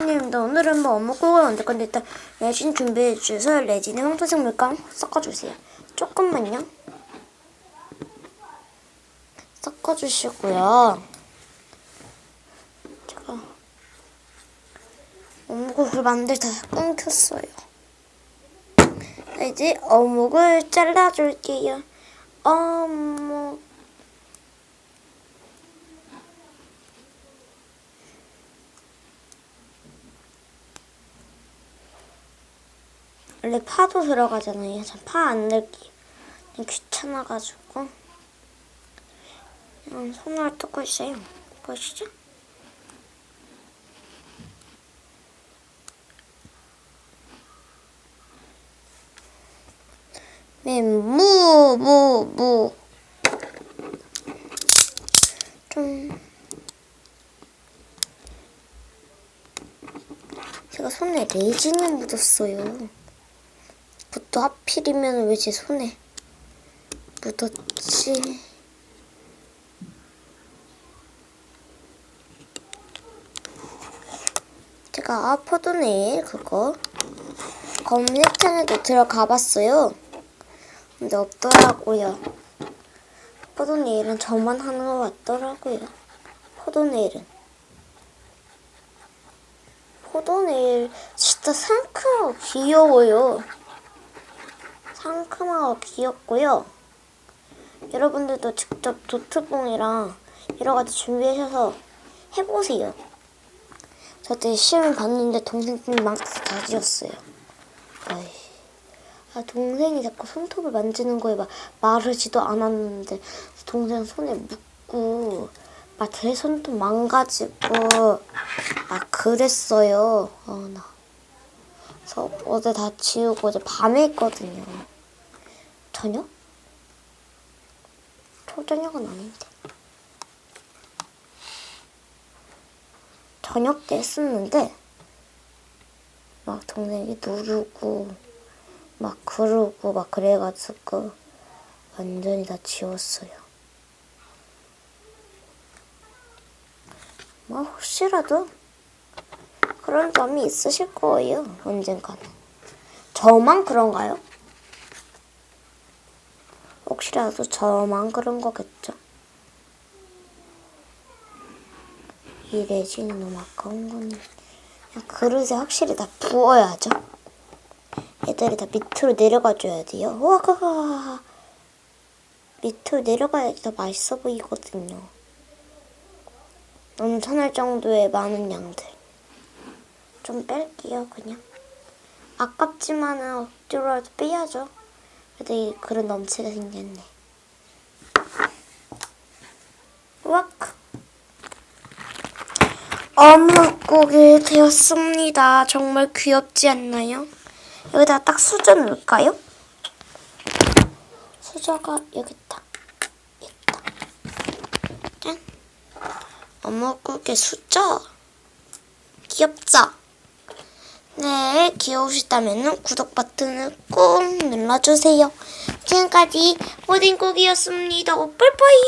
님도 오늘은 뭐 어묵국을 만들 건데 일단 레진 준비해 주셔서 레진에 황토색 물감 섞어주세요. 조금만요. 섞어주시고요. 제가 어묵국을 만들다 끊겼어요. 자, 이제 어묵을 잘라줄게요. 어묵. 원래 파도 들어가잖아요. 전 파 안. 그냥 귀찮아가지고. 그냥 손으로 뜯고 있어요. 보시죠? 네, 무, 무, 무. 좀. 제가 손에 레진이 묻었어요. 또 하필이면 왜 제 손에 묻었지? 제가 포도네일 그거 검색창에도 들어가 봤어요. 근데 없더라고요. 포도네일은 저만 하는 것 같더라고요. 포도네일은. 포도네일 진짜 상큼하고 귀여워요. 상큼하고 귀엽고요. 여러분들도 직접 노트북이랑 여러 가지 준비하셔서 해보세요. 저때 시험 봤는데 동생들이 망쳐서 다 지었어요. 아이. 아, 동생이 자꾸 손톱을 만지는 거에 막 마르지도 않았는데 동생 손에 묻고 막 제 손톱 망가지고 막 그랬어요. 어, 나. 그래서 어제 다 지우고 이제 밤에 했거든요. 저녁? 초저녁은 아닌데. 저녁 때 했었는데 막 동생이 누르고 막 그러고 막 그래가지고 완전히 다 지웠어요. 뭐 혹시라도 그런 점이 있으실 거예요. 언젠가는. 저만 그런가요? 혹시라도 저만 그런 거겠죠. 이 레진이 너무 아까운 그냥 그릇에 확실히 다 부어야죠. 애들이 다 밑으로 내려가 줘야 돼요. 우와, 밑으로 내려가야지 더 맛있어 보이거든요. 넘쳐날 정도의 많은 양들. 좀 뺄게요, 그냥. 아깝지만은 억지로라도 빼야죠. 그래도 이 그릇 넘치게 생겼네. 와크. 어묵국이 되었습니다. 정말 귀엽지 않나요? 여기다 딱 수저 넣을까요? 수저가 여기 있다. 있다. 짠. 어묵국의 수저. 귀엽죠? 네, 귀여우시다면 구독 버튼을 꾹 눌러주세요. 지금까지 오딘국이었습니다. 뽀뽀이!